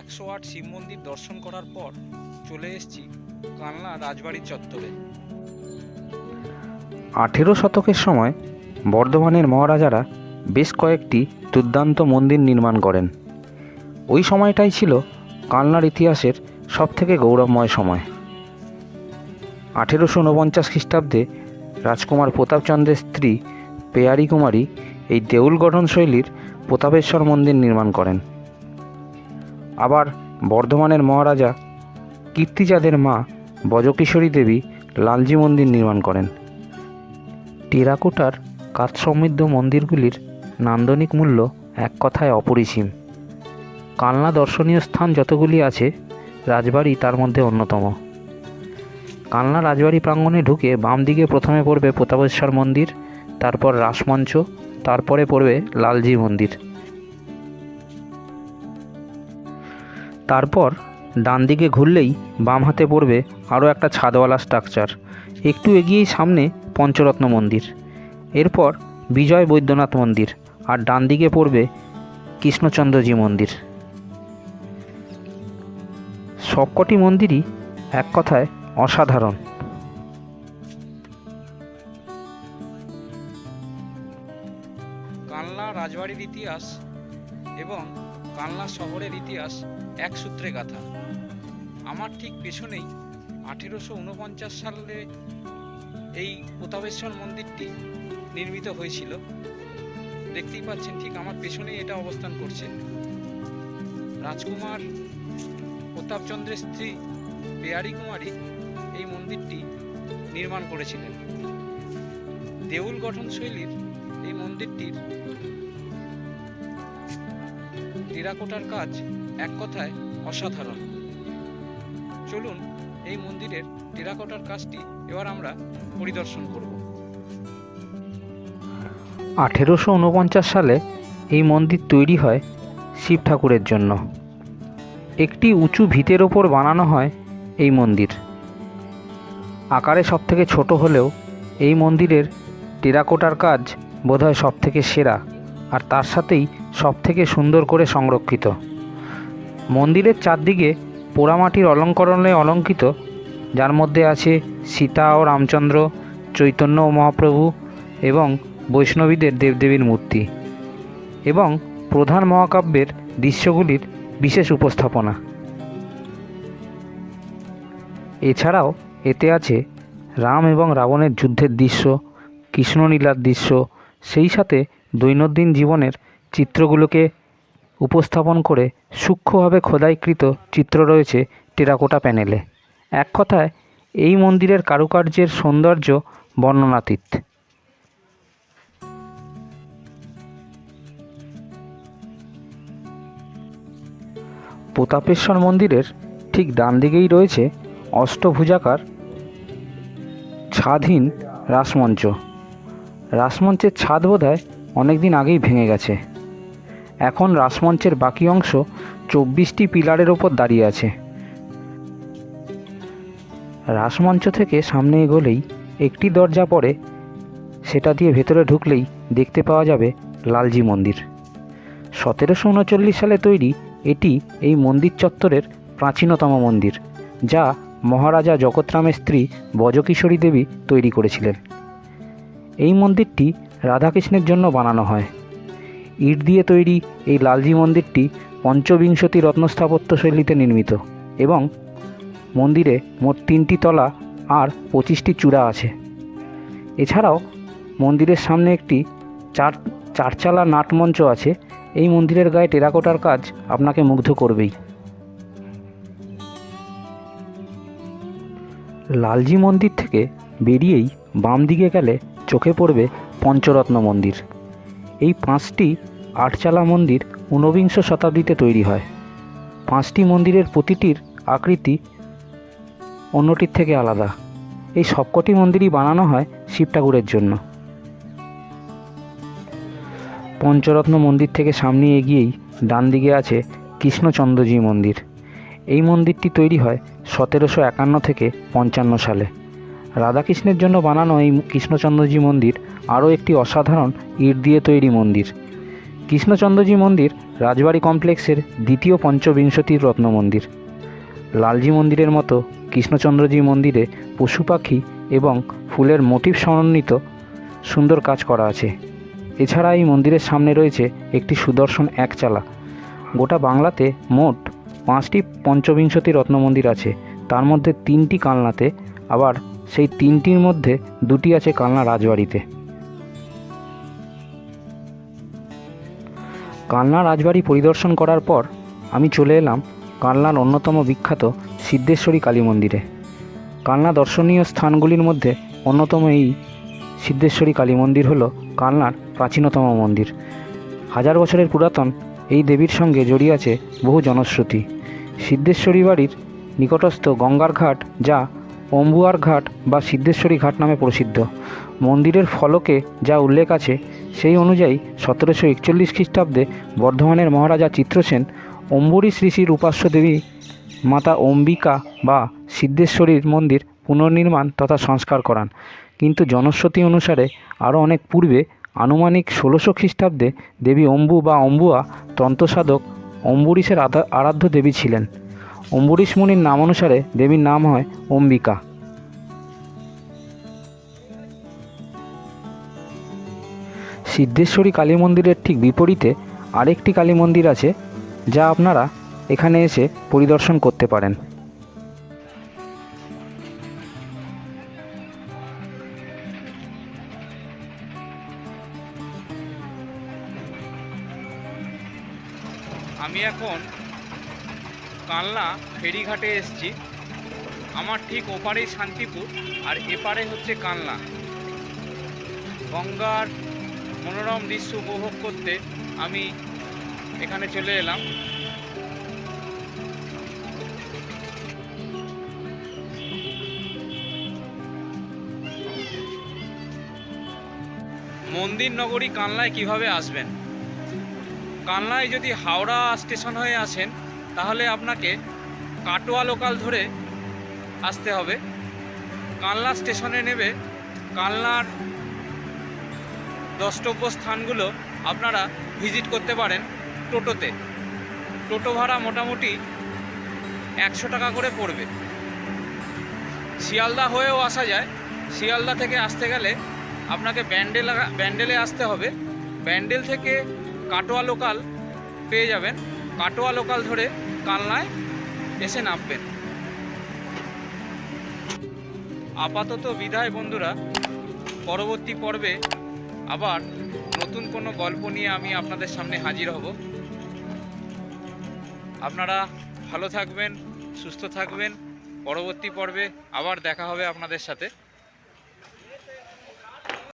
একশো আট শিব মন্দির দর্শন করার পর চলে এসেছি কালনা রাজবাড়ির চত্বরে। আঠেরো শতকের সময় বর্ধমানের মহারাজারা বেশ কয়েকটি দুর্দান্ত মন্দির নির্মাণ করেন। ওই সময়টাই ছিল কালনার ইতিহাসের সবথেকে গৌরবময় সময়। আঠেরোশো উনপঞ্চাশ খ্রিস্টাব্দে রাজকুমার প্রতাপচন্দ্রের স্ত্রী পেয়ারি কুমারী এই দেউল গঠন শৈলীর প্রতাপেশ্বর মন্দির নির্মাণ করেন। আবার বর্ধমানের মহারাজা কীর্তিচাঁদের মা বজকিশোরী দেবী লালজি মন্দির নির্মাণ করেন। টেরাকোটার কাজ সমৃদ্ধ মন্দিরগুলির নান্দনিক মূল্য এক কথায় অপরিসীম। কালনা দর্শনীয় স্থান যতগুলি আছে, রাজবাড়ি তার মধ্যে অন্যতম। কালনা রাজবাড়ি প্রাঙ্গণে ঢুকে বাম দিকে প্রথমে পড়বে প্রতাপেশ্বর মন্দির, তারপর রাসমঞ্চ, তারপরে পড়বে লালজি মন্দির। তারপর ডান দিকে ঘুরলেই বাম হাতে পড়বে আরও একটা ছাদওয়ালা স্ট্রাকচার। একটু এগিয়েই সামনে পঞ্চরত্ন মন্দির। এরপর বিজয় বৈদ্যনাথ মন্দির আর ডান দিকে পড়বে কৃষ্ণচন্দ্রজি মন্দির। সবকটি মন্দিরই এক কথায় অসাধারণ। কালনা রাজবাড়ির ইতিহাস এবং কালনা শহরের ইতিহাস এক সূত্রে গাথা। আমার ঠিক পেছনেই আঠেরোশো উনপঞ্চাশ সালে এই প্রতাপেশ্বর মন্দিরটি নির্মিত হয়েছিল। দেখতেই পাচ্ছেন ঠিক আমার পেছনেই এটা অবস্থান করছে। রাজকুমার প্রতাপচন্দ্রের স্ত্রী পেয়ারি কুমারী এই মন্দিরটি নির্মাণ করেছিলেন। দেউল গঠন শৈলীর এই মন্দিরটির টেরাকোটার কাজ এক কথায় অসাধারণ। চলুন এই মন্দিরের টেরাকোটার কাজটি এবার আমরা পরিদর্শন করব। আঠেরোশো উনপঞ্চাশ সালে এই মন্দির তৈরি হয় শিব ঠাকুরের জন্য। একটি উঁচু ভিতের ওপর বানানো হয় এই মন্দির। আকারে সবথেকে ছোট হলেও এই মন্দিরের টেরাকোটার কাজ বোধহয় সবথেকে সেরা। আর তার সাথেই সবথেকে সুন্দর করে সংরক্ষিত। মন্দিরের চারদিকে পোড়ামাটির অলঙ্করণে অলঙ্কিত, যার মধ্যে আছে সীতা ও রামচন্দ্র, চৈতন্য ও মহাপ্রভু এবং বৈষ্ণবীদের দেবদেবীর মূর্তি এবং প্রধান মহাকাব্যের দৃশ্যগুলির বিশেষ উপস্থাপনা। এছাড়াও এতে আছে রাম এবং রাবণের যুদ্ধের দৃশ্য, কৃষ্ণলীলার দৃশ্য, সেই সাথে দৈনন্দিন জীবনের চিত্রগুলোকে উপস্থাপন করে সূক্ষ্মভাবে খোদাইকৃত চিত্র রয়েছে টেরাকোটা প্যানেলে। এক কথায়, এই মন্দিরের কারুকার্যের সৌন্দর্য বর্ণনাতীত। প্রতাপেশ্বর মন্দিরের ঠিক ডান দিকেই রয়েছে অষ্টভুজাকার ছাদহীন রাসমঞ্চ। রাসমঞ্চের ছাদ বোধহয় অনেক দিন আগেই ভেঙে গেছে। এখন রাসমঞ্চের বাকি অংশ চব্বিশটি পিলারের ওপর দাঁড়িয়ে আছে। রাসমঞ্চ থেকে সামনে এগোলেই একটি দরজা পড়ে। সেটা দিয়ে ভেতরে ঢুকলেই দেখতে পাওয়া যাবে লালজি মন্দির। সতেরোশো উনচল্লিশ সালে তৈরি এটি এই মন্দির চত্বরের প্রাচীনতম মন্দির, যা মহারাজা জগৎরামের স্ত্রী বজকিশোরী দেবী তৈরি করেছিলেন। এই মন্দিরটি রাধাকৃষ্ণের জন্য বানানো হয়। ইট দিয়ে তৈরি এই লালজি মন্দিরটি পঞ্চবিংশতি রত্নস্থাপত্য শৈলীতে নির্মিত এবং মন্দিরে মোট তিনটি তলা আর পঁচিশটি চূড়া আছে। এছাড়াও মন্দিরের সামনে একটি চার, চারচালা নাটমঞ্চ আছে। এই মন্দিরের গায়ে টেরাকোটার কাজ আপনাকে মুগ্ধ করবেই। লালজি মন্দির থেকে বেরিয়েই বাম দিকে গেলে চোখে পড়বে পঞ্চরত্ন মন্দির। এই পাঁচটি আটচালা মন্দির ঊনবিংশ শতাব্দীতে তৈরি হয়। পাঁচটি মন্দিরের প্রতিটির আকৃতি অন্যটির থেকে আলাদা। এই সবকটি মন্দিরই বানানো হয় শিব ঠাকুরের জন্য। পঞ্চরত্ন মন্দির থেকে সামনে এগিয়েই ডান দিকে আছে কৃষ্ণচন্দ্রজি মন্দির। এই মন্দিরটি তৈরি হয় সতেরোশো একান্ন থেকে পঞ্চান্ন সালে। রাধাকৃষ্ণের জন্য বানানো এই কৃষ্ণচন্দ্রজি মন্দির আরও একটি অসাধারণ ইট দিয়ে তৈরি মন্দির। কৃষ্ণচন্দ্রজি মন্দির রাজবাড়ি কমপ্লেক্সের দ্বিতীয় পঞ্চবিংশতির রত্ন মন্দির। লালজি মন্দিরের মতো কৃষ্ণচন্দ্রজি মন্দিরে পশু পাখি এবং ফুলের মোটিভ সমন্বিত সুন্দর কাজ করা আছে। এছাড়া এই মন্দিরের সামনে রয়েছে একটি সুদর্শন একচালা। গোটা বাংলাতে মোট পাঁচটি পঞ্চবিংশতি রত্ন মন্দির আছে। তার মধ্যে তিনটি কালনাতে, আবার সেই তিনটির মধ্যে দুটি আছে কালনা রাজবাড়িতে। কালনা রাজবাড়ি পরিদর্শন করার পর আমি চলে এলাম কালনার অন্যতম বিখ্যাত সিদ্ধেশ্বরী কালী মন্দিরে। কালনা দর্শনীয় স্থানগুলির মধ্যে অন্যতম এই সিদ্ধেশ্বরী কালী মন্দির হলো কালনার প্রাচীনতম মন্দির। হাজার বছরের পুরাতন এই দেবীর সঙ্গে জড়িয়ে আছে বহু জনশ্রুতি। সিদ্ধেশ্বরী বাড়ির নিকটস্থ গঙ্গার ঘাট যা অম্বুয়ার ঘাট বা সিদ্ধেশ্বরী ঘাট নামে প্রসিদ্ধ। মন্দিরের ফলকে যা উল্লেখ আছে, সেই অনুযায়ী সতেরোশো একচল্লিশ খ্রিস্টাব্দে বর্ধমানের মহারাজা চিত্রসেন অম্বরী শ্রী শ্রীর উপাস্য দেবী মাতা অম্বিকা বা সিদ্ধেশ্বরীর মন্দির পুনর্নির্মাণ তথা সংস্কার করান। কিন্তু জনশ্রুতি অনুসারে আরও অনেক পূর্বে আনুমানিক ষোলোশো খ্রিস্টাব্দে দেবী অম্বু বা অম্বুয়া তন্ত্রসাধক অম্বরীশের আরাধ্য দেবী ছিলেন। অম্বরীশ মুনির নাম অনুসারে দেবীর নাম হয় অম্বিকা। সিদ্ধেশ্বরী কালী মন্দিরের ঠিক বিপরীতে আরেকটি কালী মন্দির আছে, যা আপনারা এখানে এসে পরিদর্শন করতে পারেন। আমি এখন কালনা ফেরিঘাটে এসেছি। আমার ঠিক ওপারেই শান্তিপুর আর এপারে হচ্ছে কালনা। গঙ্গার মনোরম দৃশ্য উপভোগ করতে আমি এখানে চলে এলাম। মন্দির নগরী কানলায় কীভাবে আসবেন? কানলায় যদি হাওড়া স্টেশন হয়ে আসেন তাহলে আপনাকে কাটোয়া লোকাল ধরে আসতে হবে। কালনা স্টেশনে নেবে। কালনার দ্রষ্টব্য স্থানগুলো আপনারা ভিজিট করতে পারেন টোটোতে। টোটো ভাড়া মোটামুটি একশো টাকা করে পড়বে। শিয়ালদা হয়েও আসা যায়। শিয়ালদা থেকে আসতে গেলে আপনাকে ব্যান্ডেল, ব্যান্ডেলে আসতে হবে। ব্যান্ডেল থেকে কাটোয়া লোকাল পেয়ে যাবেন। কাটোয়া লোকাল ধরে কালনায় এসে নামবেন। আপাতত বিদায় বন্ধুরা, পরবর্তী পর্বে আবার নতুন কোনো গল্প নিয়ে আমি আপনাদের সামনে হাজির হব। আপনারা ভালো থাকবেন, সুস্থ থাকবেন। পরবর্তী পর্বে আবার দেখা হবে আপনাদের সাথে।